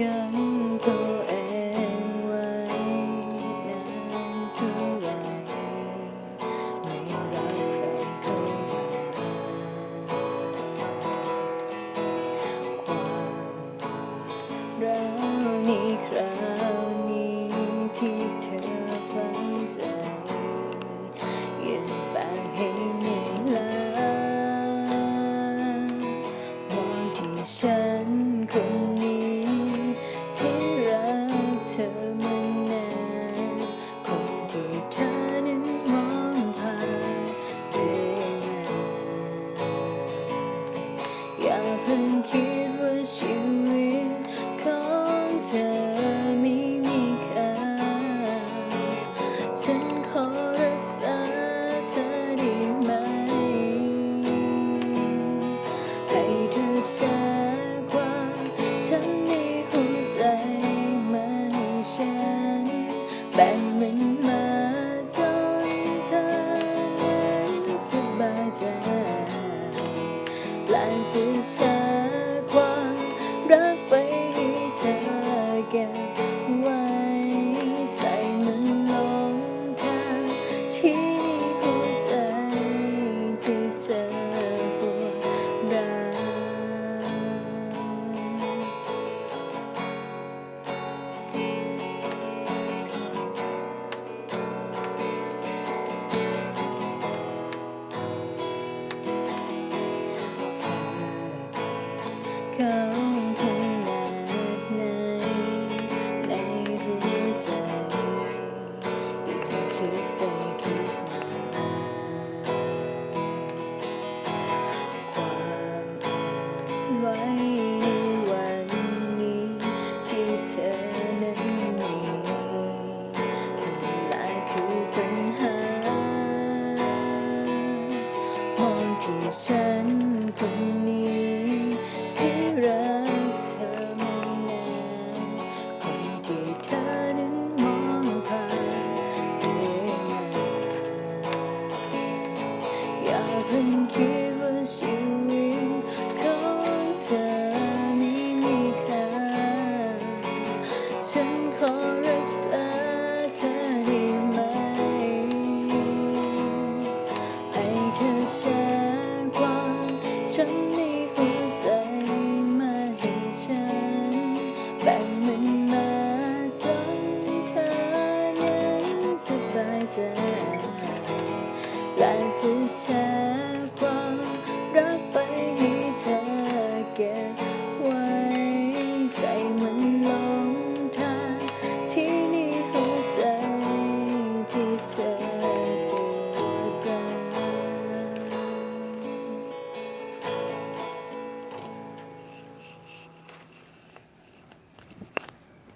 can เขาขนาดไนในหัวใจยิ่งคิดไปคิดมาความไว้วันนี้ที่เธอนั้นมีหลาคือปัญหามองที่ฉันคนนี้ come.